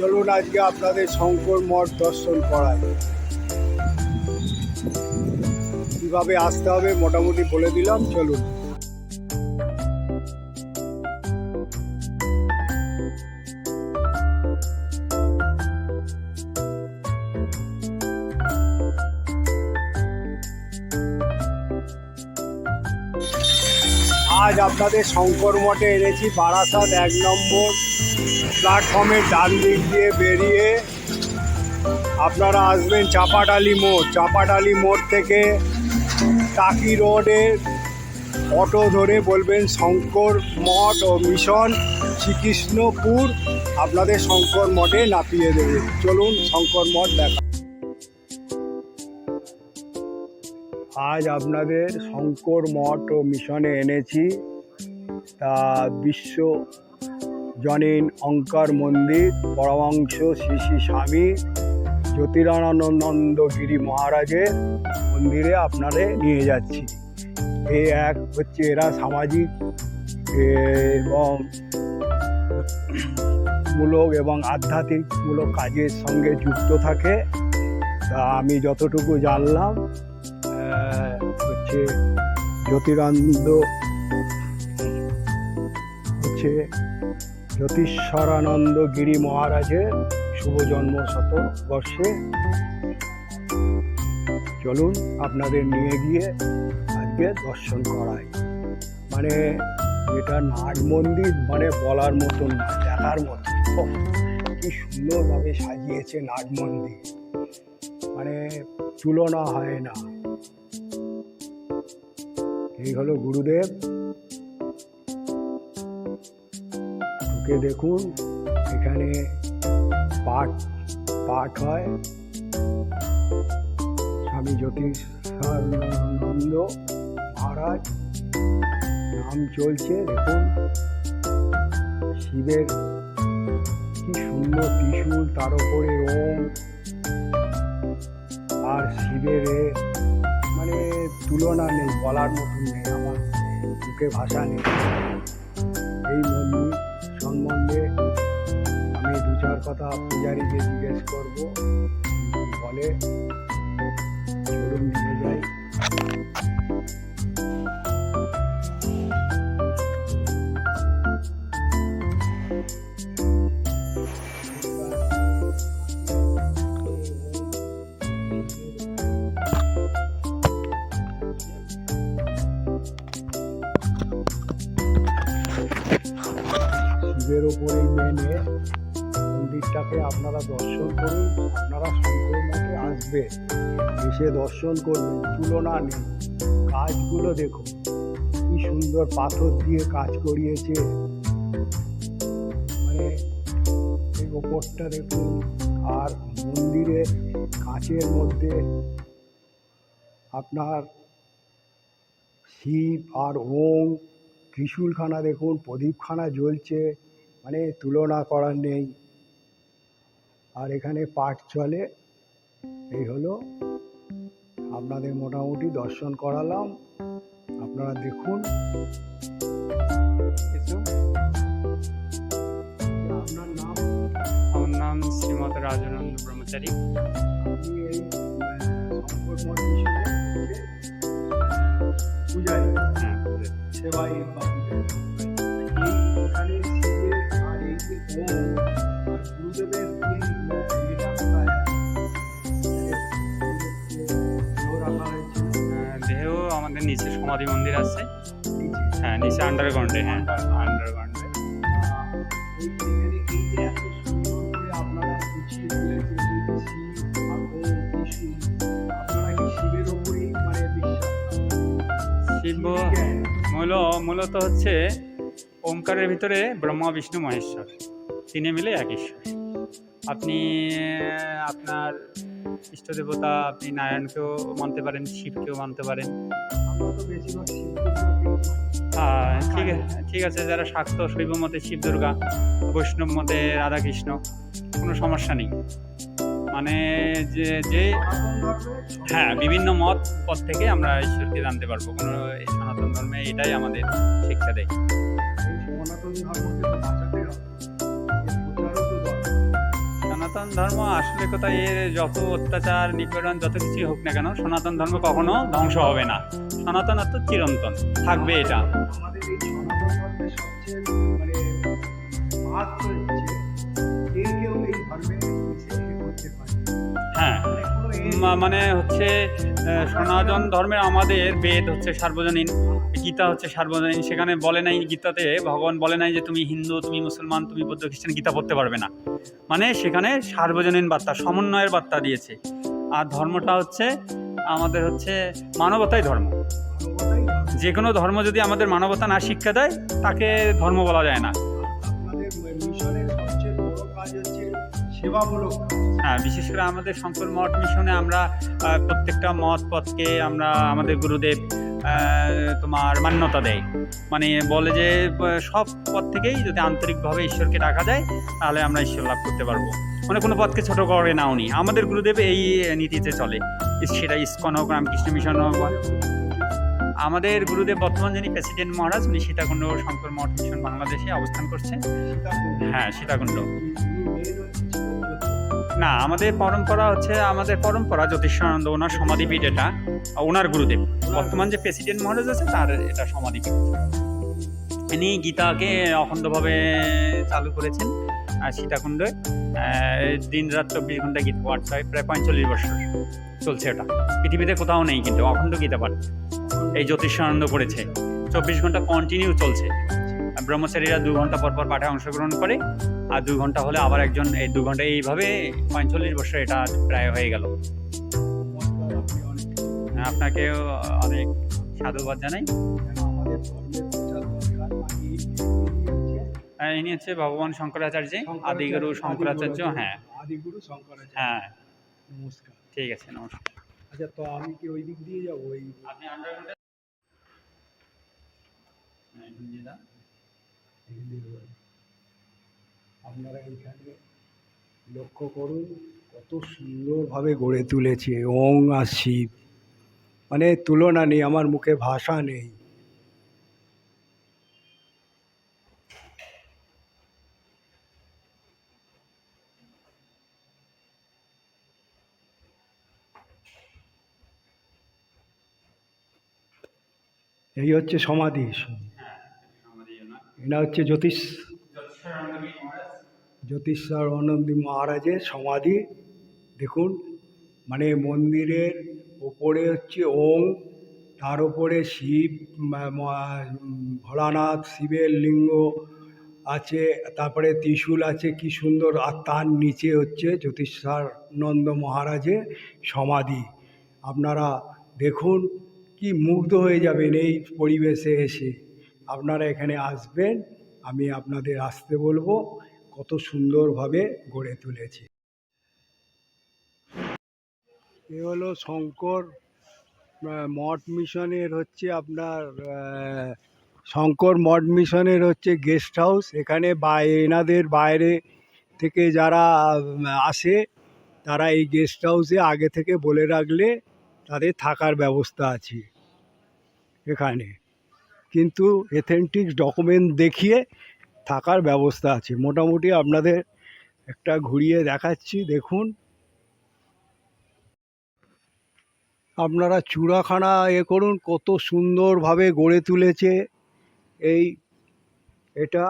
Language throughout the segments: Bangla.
চলুন আজকে আপনাদের শঙ্কর মঠ দর্শন করায় কীভাবে আসতে হবে মোটামুটি বলে দিলাম, চলুন। আজ আপনাদের শঙ্কর মঠে এনেছি বারাসাত এক নম্বর প্ল্যাটফর্মের ডান দিক দিয়ে বেরিয়ে আপনারা আসবেন চাপাডালি মোড়। চাপাডালি মোড় থেকে টাকি রোডের অটো ধরে বলবেন শঙ্কর মঠ ও মিশন শ্রীকৃষ্ণপুর। আপনাদের শঙ্কর মঠে নাপিয়ে দেবে। চলুন শঙ্কর মঠ দেখা। আজ আপনাদের শঙ্কর মঠ ও মিশনে এনেছি। তা বিশ্ব জনীন অঙ্কার মন্দির পরমাংশ শ্রী শ্রী স্বামী জ্যোতিরানন্দ গিরি মহারাজের মন্দিরে আপনারে নিয়ে যাচ্ছি। এই এক হচ্ছে এরা সামাজিক এবং মূলক এবং আধ্যাত্মিকমূলক কাজের সঙ্গে যুক্ত থাকে। তা আমি যতটুকু জানলাম হচ্ছে জ্যোতিরানন্দ হচ্ছে জ্যোতিষ্বরানন্দ গিরি মহারাজের শুভ জন্ম শতবর্ষে চলুন আপনাদের নিয়ে গিয়ে আজকে দর্শন করাই। মানে এটা নাট মন্দির মানে বলার মতন না, দেখার মতন। কি সুন্দরভাবে সাজিয়েছে নাট মন্দির। মানে তুলনা হয় না। এই হলো গুরুদেব। ঢুকে দেখুন, এখানে পাঠ পাঠ হয়। স্বামী জ্যোতিষানন্দ মহারাজ, নাম চলছে, দেখুন। শিবের কি সুন্দর ত্রিশূল, তার উপরে ওম। আর শিবের মানে তুলনা নেই, বলার মতন নেই আমার, মুখে ভাষা নেই। এই মন্দির কথা পূজারীকে জিজ্ঞেস করব কি বলে চলুন নিয়ে যাই। শিবের ওপরেই মেনে মন্দিরটাকে আপনারা দর্শন করুন, আপনারা শঙ্কর মঠে আসবে এসে দর্শন করবেন, তুলনা নেই। কাজগুলো দেখুন, কি সুন্দর পাথর দিয়ে কাজ করিয়েছে। মানে এই ওপরটা দেখুন, আর মন্দিরে কাঁচের মধ্যে আপনার শিব আর ওম, ত্রিশূলখানা দেখুন, প্রদীপখানা জ্বলছে। মানে তুলনা করার নেই। আর এখানে পাঠ চলে। এই হলো। আপনাদের মোটামুটি দর্শন করালাম। আপনারা দেখুন। আপনার নাম? আমার নাম শ্রীমত রাজনন্দ ব্রহ্মচারী। হ্যাঁ। সেবাই এখানে আর এই আমাদের নিচে সমাধি মন্দির আছে। হ্যাঁ নিচে আন্ডারগ্রাউন্ডে হ্যাঁ। আন্ডারগ্রাউন্ডে এখানে শিব। মূল মূলত হচ্ছে ওমকারের ভিতরে ব্রহ্মা বিষ্ণু মহেশ্বর। তিনে মিলে এক ঈশ্বর। আপনি আপনার ইষ্ট দেবতা, আপনি নারায়ণকেও মানতে পারেন, শিবকেও মানতে পারেন। ঠিক আছে ঠিক আছে, যারা শাক্ত শৈব মতে শিব দুর্গা বৈষ্ণব মতে রাধাকৃষ্ণ, কোনো সমস্যা নেই। মানে যে যে হ্যাঁ বিভিন্ন মত, পথ থেকে আমরা ঈশ্বরকে জানতে পারব। কোনো সনাতন ধর্মে এটাই আমাদের শিক্ষা দেয়। সনাতন ধর্মকে সনাতন ধর্ম আসলে কোথায়? এর যত অত্যাচার নিপীড়ন যত কিছুই হোক না কেন সনাতন ধর্ম কখনো ধ্বংস হবে না। সনাতন অর্থ চিরন্তন। থাকবে এটা। আমাদের এই সনাতন ধর্মের সবচেয়ে মানে মাহাত্ম হচ্ছে কেউ এই ধর্মে এসে এ করতে পারে হ্যাঁ। মানে হচ্ছে সনাতন ধর্মের আমাদের বেদ হচ্ছে সার্বজনীন, গীতা হচ্ছে সার্বজনীন। সেখানে বলে নাই গীতাতে, ভগবান বলে নাই যে তুমি হিন্দু, তুমি মুসলমান, তুমি বৌদ্ধ, খ্রিস্টান, গীতা পড়তে পারবে না। মানে সেখানে সার্বজনীন বার্তা, সমন্বয়ের বার্তা দিয়েছে। আর ধর্মটা হচ্ছে, আমাদের হচ্ছে মানবতাই ধর্ম। যে কোনো ধর্ম যদি আমাদের মানবতা না শিক্ষা দেয়, তাকে ধর্ম বলা যায় না। সেবামূলক। হ্যাঁ বিশেষ করে আমাদের শঙ্কর মঠ মিশনে আমরা প্রত্যেকটা মত পথকে আমরা আমাদের গুরুদেব তোমার মান্যতা দেয়। মানে বলে যে সব পথ থেকেই যদি আন্তরিকভাবে ঈশ্বরকে ডাকা যায় তাহলে আমরা ঈশ্বর লাভ করতে পারব। মানে কোনো পথকে ছোট করে না উনি আমাদের গুরুদেব এই নীতিতে চলে। সেটা ইস্কন হোক রামকৃষ্ণ মিশন হোক। আমাদের গুরুদেব বর্তমান যিনি প্রেসিডেন্ট মহারাজ উনি সীতাকুণ্ড শঙ্কর মঠ মিশন বাংলাদেশে অবস্থান করছেন। হ্যাঁ সীতাকুণ্ড। না, আমাদের পরম্পরা হচ্ছে আমাদের পরম্পরা, জ্যোতিষানন্দ, ওনার সমাধিপীঠ এটা ওনার গুরুদেব। বর্তমান যে প্রেসিডেন্ট মহারাজ আছে, তার এটা সমাধিপীঠ। ইনি গীতাকে অখণ্ডভাবে চালু করেছেন, আর সীতাকুণ্ডে দিন রাত চব্বিশ ঘণ্টা গীতা পাঠ হয়, প্রায় পঁয়তাল্লিশ বছর চলছে ওটা পৃথিবীতে কোথাও নেই কিন্তু অখণ্ড গীতা পাঠ এই জ্যোতিষানন্দ করেছে। চব্বিশ ঘণ্টা কন্টিনিউ চলছে। ব্রহ্মচারীরা দু ঘণ্টা পর পর পাঠে অংশগ্রহণ করে আর দু ঘণ্টা হলে আবার একজন এই দু ঘণ্টা এইভাবে পঁয়তাল্লিশ বছর এটা প্রায় হয়ে গেল। অনেক আপনাকেও অনেক সাধুবাদ জানাই। বাকি ইনি হচ্ছে ভগবান শঙ্করাচার্য আদিগুরু শঙ্করাচার্য হ্যাঁ। আদিগুরু শঙ্করাচার্য হ্যাঁ। নমস্কার ঠিক আছে নমস্কার। আচ্ছা তো আমি কি ওই দিক দিয়ে যাব? ওই আপনি আন্ডারগ্রাউন্ডে হ্যাঁ, আপনারা এইখানে লক্ষ্য করুন কত সুন্দরভাবে গড়ে তুলেছে। ওং আর শিব। মানে তুলনা নেই আমার মুখে ভাষা নেই। এই হচ্ছে সমাধি। এনা হচ্ছে জ্যোতিষ জ্যোতিষার অনন্দী মহারাজের সমাধি, দেখুন মানে মন্দিরের ওপরে হচ্ছে ওম, তার ওপরে শিব ভোলানাথ, শিবের লিঙ্গ আছে, তারপরে ত্রিশূল আছে, কি সুন্দর, আর তার নিচে হচ্ছে জ্যোতিষানন্দ মহারাজের সমাধি। আপনারা দেখুন, কি মুগ্ধ হয়ে যাবেন এই পরিবেশে এসে। আপনারা এখানে আসবেন, আমি আপনাদের আসতে বলব। কত সুন্দরভাবে গড়ে তুলেছে। এ হলো শঙ্কর মঠ মিশনের হচ্ছে আপনার শঙ্কর মঠ মিশনের হচ্ছে গেস্ট হাউস এখানে এনাদের বাইরে থেকে যারা আসে, তারা এই গেস্ট হাউসে আগে থেকে বলে রাখলে তাদের থাকার ব্যবস্থা আছে এখানে। কিন্তু এথেন্টিক ডকুমেন্ট দেখিয়ে থাকার ব্যবস্থা আছে। মোটামুটি আপনাদের একটা ঘুরিয়ে দেখাচ্ছি, দেখুন। আপনারা চূড়াখানা এ করুন, কত সুন্দরভাবে গড়ে তুলেছে এই এটা।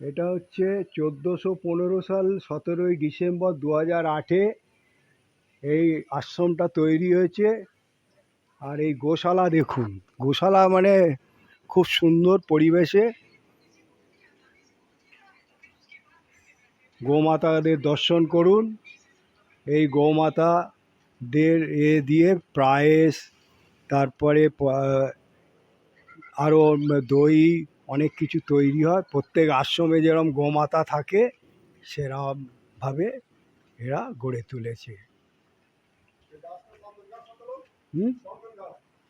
এটা হচ্ছে চোদ্দোশো পনেরো সাল সতেরোই ডিসেম্বর দু হাজার আটে এই আশ্রমটা তৈরি হয়েছে। আর এই গোশালা দেখুন, গোশালা মানে খুব সুন্দর পরিবেশে গোমাতাদের দর্শন করুন। এই গোমাতাদের এ দিয়ে প্রায়েস তারপরে আরও দই, অনেক কিছু তৈরি হয়। প্রত্যেক আশ্রমে যেরকম গোমাতা থাকে, সেরকমভাবে এরা গড়ে তুলেছে। হুম?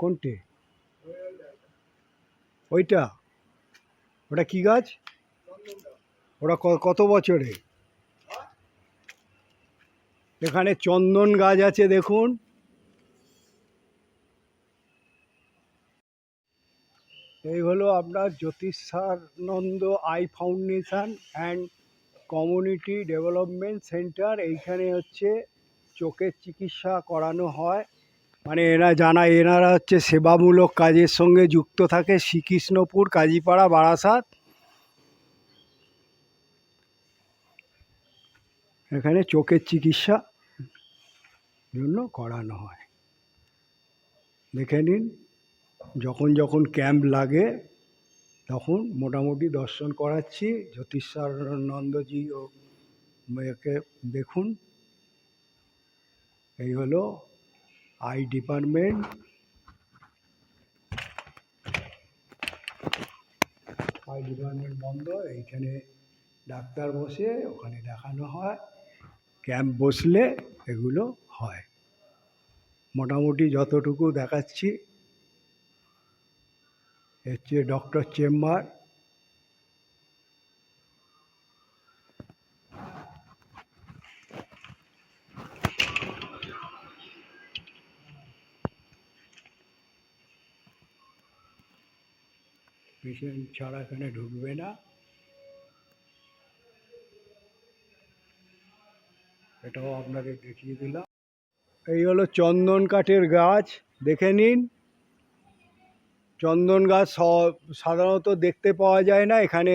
কোনটে? ওইটা? ওটা কি গাছ? ওটা কত বছরে? এখানে চন্দন গাছ আছে, দেখুন। এই হলো আপনার Jyotishananda eye foundation and community development centre. এইখানে হচ্ছে চোখের চিকিৎসা করানো হয়। মানে এরা জানা এনারা হচ্ছে সেবামূলক কাজের সঙ্গে যুক্ত থাকে শ্রীকৃষ্ণপুর, কাজীপাড়া, বারাসাত। এখানে চোখের চিকিৎসা জন্য করানো হয়। দেখে নিন, যখন যখন ক্যাম্প লাগে, তখন মোটামুটি দর্শন করাচ্ছি। জ্যোতিষানন্দজি ও মেয়েকে দেখুন। এই হলো আই ডিপার্টমেন্ট। আই ডিপার্টমেন্ট বন্ধ, এইখানে ডাক্তার বসে ওখানে দেখানো হয়, ক্যাম্প বসলে এগুলো হয়। মোটামুটি যতটুকু দেখাচ্ছি হচ্ছে ডক্টর চেম্বার পেশেন্ট ছাড়া এখানে ঢুকবে না। এটাও আপনাদের দেখিয়ে দিলাম। এই হলো চন্দন কাঠের গাছ, দেখে নিন। চন্দন গাছ সাধারণত দেখতে পাওয়া যায় না, এখানে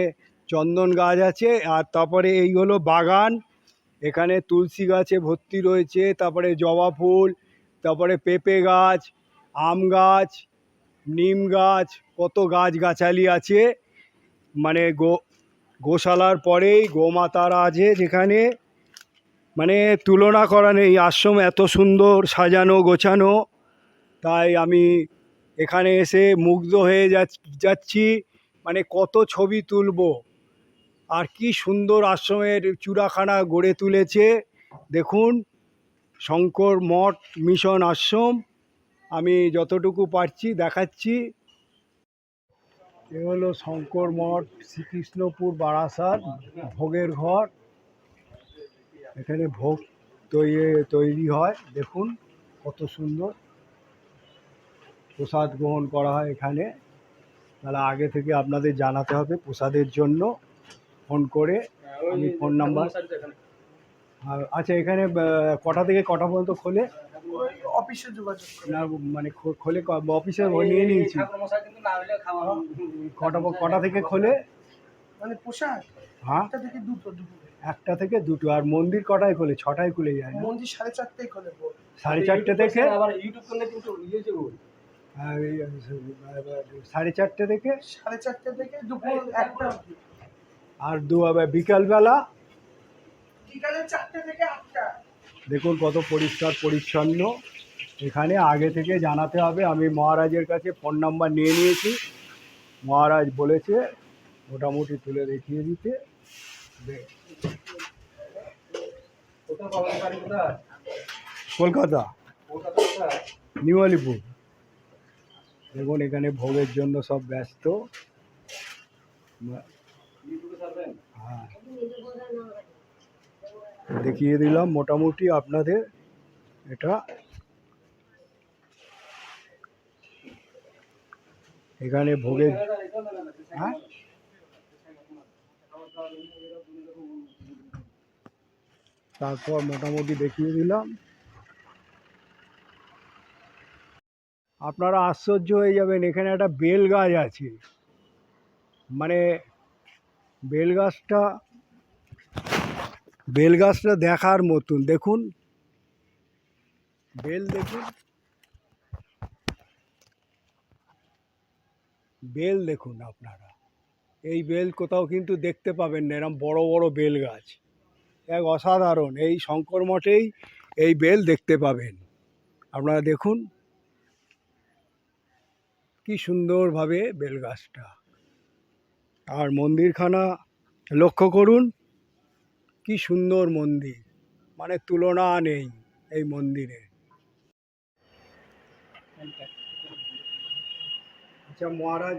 চন্দন গাছ আছে। আর তারপরে এই হলো বাগান, এখানে তুলসী গাছে ভর্তি রয়েছে, তারপরে জবা ফুল, তারপরে পেঁপে গাছ, আম গাছ নিম গাছ, কত গাছ গাছালি আছে। মানে গো, গোশালার পরেই গোমাতারা আছে যেখানে। মানে তুলনা করা নেই, আশ্রম এত সুন্দর, সাজানো, গোছানো। তাই আমি এখানে এসে মুগ্ধ হয়ে যাচ- যাচ্ছি। মানে কত ছবি তুলব। আর কি সুন্দর আশ্রমের চূড়াখানা গড়ে তুলেছে। দেখুন, শঙ্কর মঠ মিশন আশ্রম। আমি যতটুকু পারছি দেখাচ্ছি। এ হলো শঙ্কর মঠ শ্রীকৃষ্ণপুর বারাসাত ভোগের ঘর। এখানে ভোগ তৈরি তৈরি হয় দেখুন কত সুন্দর। প্রসাদ গ্রহণ করা হয় এখানে। তাহলে আগে থেকে আপনাদের জানাতে হবে প্রসাদের জন্য। ফোন করে আমি ফোন নাম্বার আর আচ্ছা এখানে কটা থেকে কটা পর্যন্ত খোলে? ওই অফিসে যোগাযোগ না মানে খো- খোলে অফিসে নিয়ে নিয়েছি। কটা কটা থেকে খোলে? মানে পোশাক? হ্যাঁ? একটা থেকে দুটো দুপুরে একটা থেকে দুটো আর মন্দির কটায় খোলে? ছটায় খুলে যায় না? মন্দির সাড়ে চারটেই খোলে সাড়ে চারটে থেকে? আবার ইউটিউব করলে কিন্তু ইয়ে যে সাড়ে চারটে থেকে? সাড়ে চারটে থেকে দুপুর একটা আর দু আবার বিকালবেলা? বিকালে চারটে থেকে আটটা। দেখুন কত পরিষ্কার, পরিচ্ছন্ন। এখানে আগে থেকে জানাতে হবে, আমি মহারাজের কাছে ফোন নাম্বার নিয়ে নিয়েছি। মহারাজ বলেছে, মোটামুটি তুলে দেখিয়ে দিতে। কলকাতা। নিউ আলিপুর। দেখুন, এখানে ভোগের জন্য সব ব্যস্ত। হ্যাঁ। দেখিয়ে দিলাম, মোটামুটি আপনাদের এটা এখানে ভোগের হ্যাঁ? তারপর মোটামুটি দেখিয়ে দিলাম। আপনারা আশ্চর্য হয়ে যাবেন, এখানে একটা বেল গাছ আছে। মানে বেল গাছটা বেল গাছটা দেখার মতন, দেখুন। বেল দেখুন। বেল দেখুন আপনারা। এই বেল কোথাও কিন্তু দেখতে পাবেন না, এরম বড় বড় বেল গাছ। এক অসাধারণ, এই শঙ্কর মঠেই এই বেল দেখতে পাবেন। আপনারা দেখুন। কি সুন্দরভাবে বেল গাছটা। আর মন্দিরখানা লক্ষ্য করুন। কি সুন্দর মন্দির। মানে তুলনা নেই এই মন্দিরে। আচ্ছা মহারাজ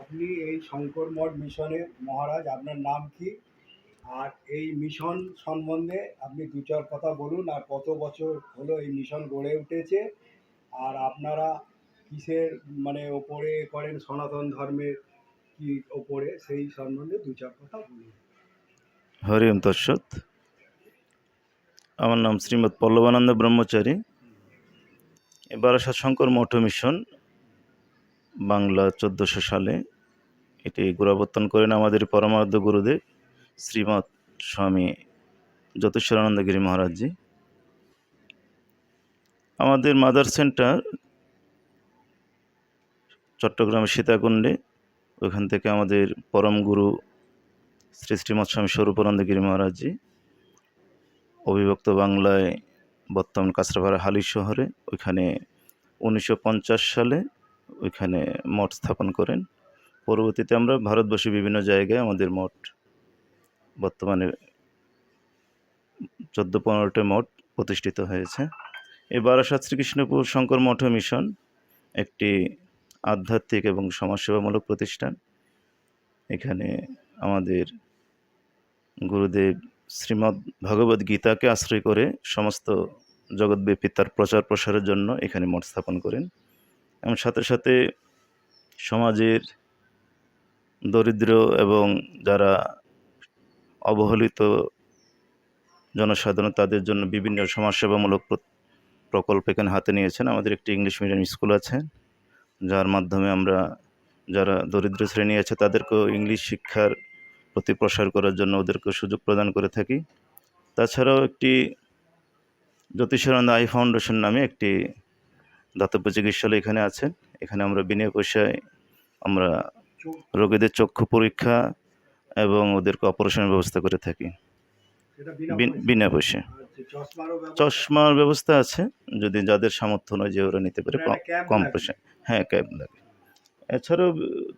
আপনি এই শঙ্কর মঠ মিশনের মহারাজ, আপনার নাম কি? আর এই মিশন সম্বন্ধে আপনি দু চার কথা বলুন, আর কত বছর হলো এই মিশন গড়ে উঠেছে? আর আপনারা কিসের মানে ওপরে করেন সনাতন ধর্মের কি ওপরে, সেই সম্বন্ধে দু চার কথা বলুন। হরি ওম তৎসৎ। আমার নাম শ্রীমৎ পল্লবানন্দ ব্রহ্মচারী। বারাসাত শঙ্কর মঠ মিশন, বাংলা চোদ্দোশো সালে। এটি গুরাবর্তন করেন আমাদের পরমার্ধ গুরুদেব শ্রীমৎ স্বামী যতীশ্বরানন্দগিরি মহারাজজি। আমাদের মাদার সেন্টার চট্টগ্রামের সীতাকুণ্ডে। ওখান থেকে আমাদের পরম গুরু শ্রী শ্রীমৎ স্বামী স্বরূপানন্দগিরি মহারাজজি, অবিভক্ত বাংলায় বর্তমান কাঁচরাপাড়া হালি শহরে ওইখানে উনিশশো পঞ্চাশ সালে ওইখানে মঠ স্থাপন করেন। পরবর্তীতে আমরা ভারতবর্ষের বিভিন্ন জায়গায় আমাদের মঠ, বর্তমানে চোদ্দ পনেরোটি মঠ প্রতিষ্ঠিত হয়েছে। এই বারাসাত শ্রীকৃষ্ণপুর শঙ্কর মঠ মিশন একটি আধ্যাত্মিক এবং সমাজসেবামূলক প্রতিষ্ঠান। এখানে আমাদের গুরুদেব শ্রীমদ্ ভগবদ গীতাকে আশ্রয় করে সমস্ত জগৎব্যাপী তার প্রচার প্রসারের জন্য এখানে মঠ স্থাপন করেন এবং সাথে সাথে সমাজের দরিদ্র এবং যারা অবহেলিত জনসাধারণ তাদের জন্য বিভিন্ন সমাজসেবামূলক প্রকল্প এখানে হাতে নিয়েছেন। আমাদের একটি ইংলিশ মিডিয়াম স্কুল আছে, যার মাধ্যমে আমরা যারা দরিদ্র শ্রেণি আছে তাদেরকেও ইংলিশ শিক্ষার প্রতি প্রসার করার জন্য ওদেরকে সুযোগ প্রদান করে থাকি। তাছাড়াও একটি জ্যোতিষানন্দ আই ফাউন্ডেশন নামে একটি দাতব্য চিকিৎসালয় এখানে আছে। এখানে আমরা বিনা পয়সায় আমরা রোগীদের চক্ষু পরীক্ষা এবং ওদেরকে অপারেশনের ব্যবস্থা করে থাকি। বিনা। পয়সা চশমার ব্যবস্থা আছে যদি যাদের সামর্থ্য নয় যে ওরা নিতে পারে কম- ক্যাম্প কম। পয়সা হ্যাঁ ক্যাব লাগে। এছাড়াও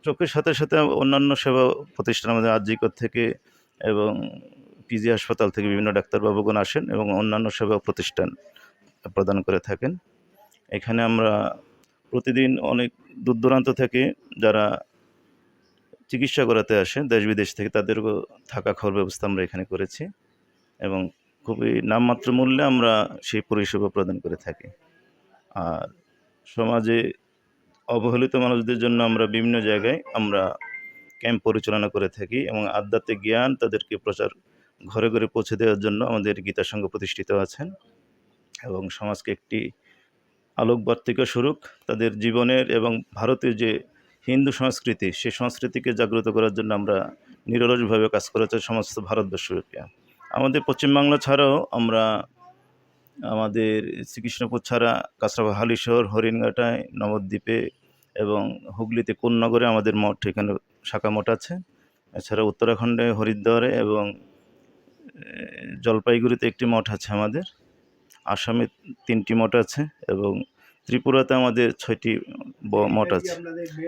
চোখের সাথে সাথে অন্যান্য সেবা প্রতিষ্ঠান আমাদের আরজিকর থেকে এবং পিজি হাসপাতাল থেকে বিভিন্ন ডাক্তারবাবুগণ আসেন এবং অন্যান্য সেবা প্রতিষ্ঠান প্রদান করে থাকেন। এখানে আমরা প্রতিদিন অনেক দূর দূরান্ত থেকে যারা চিকিৎসা করাতে আসে, দেশ বিদেশ থেকে তাদেরও থাকা খাওয়ার ব্যবস্থা আমরা এখানে করেছি এবং খুবই নামমাত্র মূল্যে আমরা সেই পরিষেবা প্রদান করে থাকি। আর সমাজে অবহেলিত মানুষদের জন্য আমরা বিভিন্ন জায়গায় আমরা ক্যাম্প পরিচালনা করে থাকি এবং আধ্যাত্মিক জ্ঞান তাদেরকে প্রচার ঘরে ঘরে পৌঁছে দেওয়ার জন্য আমাদের গীতা সংঘ প্রতিষ্ঠিত আছেন এবং সমাজকে একটি আলোকবার্তিকা স্বরূপ তাদের জীবনের এবং ভারতের যে হিন্দু সংস্কৃতি, সেই সংস্কৃতিকে জাগ্রত করার জন্য আমরা নিরলসভাবে কাজ করেছে সমস্ত ভারতবর্ষব্যাপী আমাদের পশ্চিমবাংলা ছাড়াও আমরা আমাদের শ্রীকৃষ্ণপুর ছাড়া কাঁচরাপা হালিশহর হরিণঘাটায় নবদ্বীপে এবং হুগলিতে কোন্নগরে আমাদের মঠ? এখানে শাখা মঠ আছে। এছাড়া উত্তরাখণ্ডে হরিদ্বারে এবং জলপাইগুড়িতে একটি মঠ আছে আমাদের। আসামে তিনটি মঠ আছে এবং ত্রিপুরাতে আমাদের ছয়টি মঠ আছে।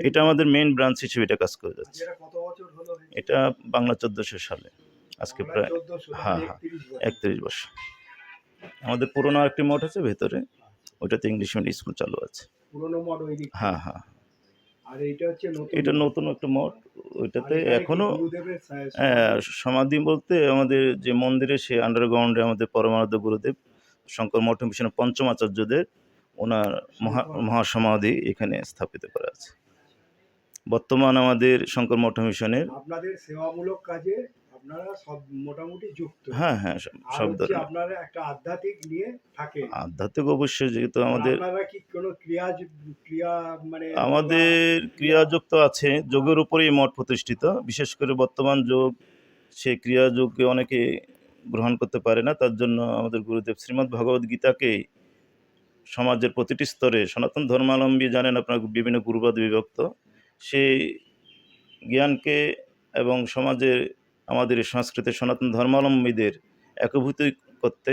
এটা আমাদের মেন ব্রাঞ্চ হিসেবে এটা কাজ করে যাচ্ছে? এটা বাংলা চোদ্দোশো সালে। আজকে প্রায় হ্যাঁ, হ্যাঁ। একত্রিশ বছর। আমাদের পুরোনো একটি মঠ আছে ভেতরে ওইটাতে ইংলিশ মিডিয়াম স্কুল চালু আছে। পুরোনো মঠ ওই দিক হ্যাঁ হ্যাঁ। আর এইটা হচ্ছে নতুন? এটা নতুন একটা মঠ ওইটাতে এখনও হ্যাঁ, সমাধি বলতে আমাদের যে মন্দিরে সে আন্ডারগ্রাউন্ডে আমাদের পরমানন্দ গুরুদেব শঙ্কর মঠ মিশনের পঞ্চম আচার্যদের ওনার মহা মহাসমাধি এখানে স্থাপিত করা আছে। বর্তমান আমাদের শঙ্কর মঠ মিশনের আপনাদের সেবামূলক কাজে আপনারা সব মোটামুটি যুক্ত। হ্যাঁ হ্যাঁ সব- ধরনের। আপনারা একটা আধ্যাত্মিক নিয়ে থাকে আধ্যাত্মিক অবশ্যই যেহেতু আমাদের আপনারা কি কোনো ক্রিয়া ক্রিয়া মানে আমাদের ক্রিয়াযুক্ত আছে যোগের উপরেই মঠ প্রতিষ্ঠিত। বিশেষ করে বর্তমান যুগ সেই ক্রিয়াযোগকে অনেকে গ্রহণ করতে পারে না। তার জন্য আমাদের গুরুদেব শ্রীমদ্ ভগবদ গীতাকেই সমাজের প্রতিটি স্তরে সনাতন ধর্মাবলম্বী জানেন আপনার বিভিন্ন গুরুবাদ বিভক্ত। সেই জ্ঞানকে এবং সমাজের আমাদের এই সংস্কৃতির সনাতন ধর্মাবলম্বীদের একভূত করতে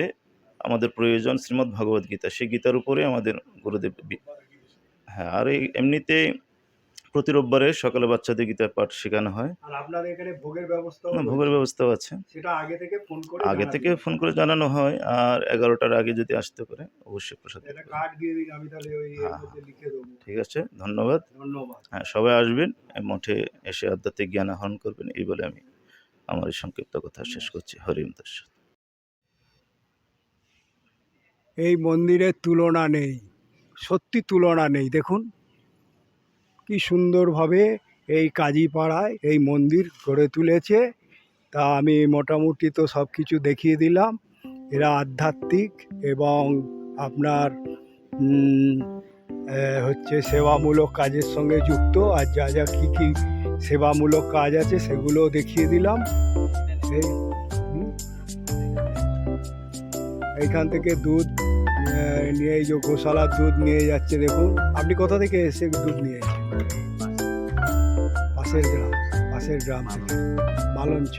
আমাদের প্রয়োজন শ্রীমদ্ ভগবদ গীতা। সেই গীতার উপরে আমাদের গুরুদেব হ্যাঁ আর এই এমনিতে প্রতি রোববারে সকালে বাচ্চাদের গীতা পাঠ শেখানো হয়। আর এখানে ভোগের ব্যবস্থা না, ভোগের ব্যবস্থাও আছে। সেটা আগে থেকে ফোন করে আগে থেকে ফোন করে জানানো হয় আর এগারোটার আগে যদি আসতে পারে অবশ্যই প্রসাদ কার্ড দিয়ে দিন আমি তাহলে ওই এর হ্যাঁ, লিখে দেবো। ঠিক আছে ধন্যবাদ। ধন্যবাদ। হ্যাঁ সবাই আসবেন মঠে এসে আধ্যাত্মিক জ্ঞান আহরণ করবেন এই বলে আমি আমার সংক্ষিপ্ত কথা শেষ করছি। হরিম দাস এই মন্দিরের তুলনা নেই। সত্যি তুলনা নেই। দেখুন, কি সুন্দরভাবে এই কাজীপাড়ায় এই মন্দির গড়ে তুলেছে। তা আমি মোটামুটি তো সব কিছু দেখিয়ে দিলাম। এরা আধ্যাত্মিক এবং আপনার হচ্ছে সেবামূলক কাজের সঙ্গে যুক্ত। আর যা যা, কী কী সেবামূলক কাজ আছে, সেগুলোও দেখিয়ে দিলাম। এই এইখান থেকে দুধ নিয়ে এই যে গোশালার দুধ নিয়ে যাচ্ছে, দেখুন। আপনি কোথা থেকে এসে দুধ নিয়ে পাশের গ্রাম পাশের গ্রাম থেকে। মালঞ্চ।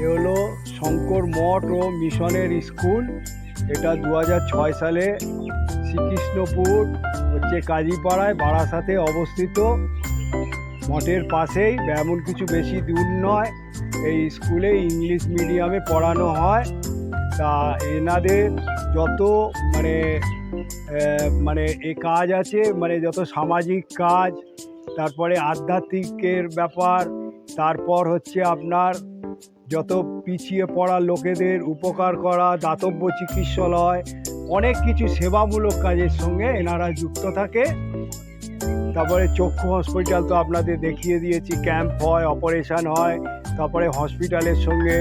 এ হলো শঙ্কর মঠ ও মিশনের স্কুল। এটা দু সালে শ্রীকৃষ্ণপুর হচ্ছে কাজীপাড়ায়, বারাসাতে অবস্থিত। মঠের পাশেই এমন কিছু বেশি দূর নয়, এই স্কুলে ইংলিশ মিডিয়ামে পড়ানো হয়। তা এনাদের যত মানে মানে এ কাজ আছে মানে যত সামাজিক কাজ, তারপরে আধ্যাত্মিকের ব্যাপার, তারপর হচ্ছে আপনার যত পিছিয়ে পড়া লোকেদের উপকার করা, দাতব্য চিকিৎসালয়, অনেক কিছু সেবামূলক কাজের সঙ্গে এনারা যুক্ত থাকে। তারপরে চক্ষু হসপিটাল তো আপনাদের দেখিয়ে দিয়েছি ক্যাম্প হয় অপারেশন হয়, তারপরে হসপিটালের সঙ্গে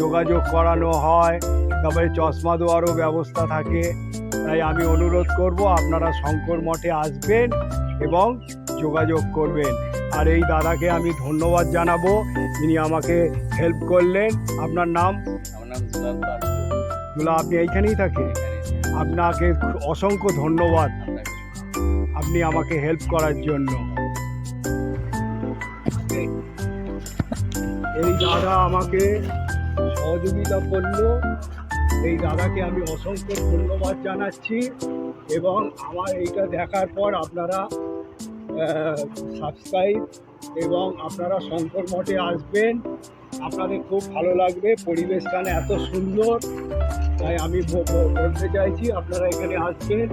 যোগাযোগ করানো হয়, তারপরে চশমা দেওয়ারও ব্যবস্থা থাকে। তাই আমি অনুরোধ করব, আপনারা শঙ্কর মঠে আসবেন এবং যোগাযোগ করবেন। আর এই দাদাকে আমি ধন্যবাদ জানাব। যিনি আমাকে হেল্প করলেন আপনার নাম? আমার নাম দুলা আপনি এইখানেই থাকে আপনাকে অসংখ্য ধন্যবাদ। আপনি আমাকে হেল্প করার জন্য। এই দাদা আমাকে সহযোগিতা করল। এই দাদাকে আমি অসংখ্য ধন্যবাদ জানাচ্ছি এবং আমার এইটা দেখার পর আপনারা সাবস্ক্রাইব এবং আপনারা শঙ্কর মঠে আসবেন। আপনাদের খুব ভালো লাগবে। পরিবেশখানে এত সুন্দর। তাই আমি বলতে চাইছি, আপনারা এখানে আসবেন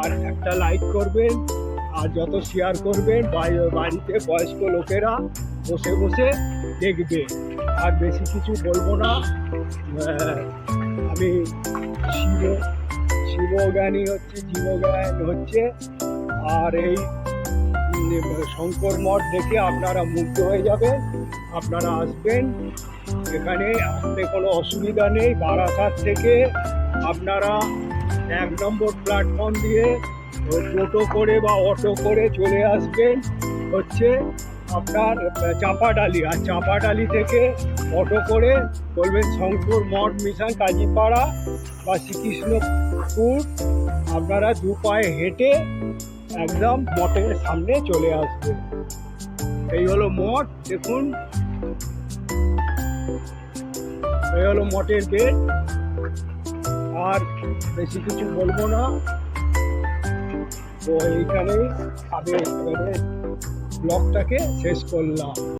আর একটা লাইক করবেন আর যত শেয়ার করবেন বাড়িতে বয়স্ক লোকেরা বসে বসে দেখবে। আর বেশি কিছু বলব না। আমি শিব শিবজ্ঞানী হচ্ছে জীবজ্ঞান হচ্ছে। আর এই শঙ্কর মঠ দেখে আপনারা মুগ্ধ হয়ে যাবে আপনারা আসবেন। এখানে আসতে কোনো অসুবিধা নেই। বারাসাত থেকে আপনারা এক নম্বর প্ল্যাটফর্ম দিয়ে টোটো করে বা অটো করে চলে আসবেন। হচ্ছে আপনার চাপাডালি। আর চাপাডালি থেকে অটো করে বলবেন শঙ্কর মঠ, মিশন, কাজীপাড়া বা শ্রীকৃষ্ণপুর। আপনারা দু পায়ে হেঁটে একদম মঠের সামনে চলে আসবে। এই হলো মঠ, দেখুন। এই হলো মঠের গেট। আর বেশি কিছু বলব না। তো এইখানেই আমি ব্লগটাকে শেষ করলাম।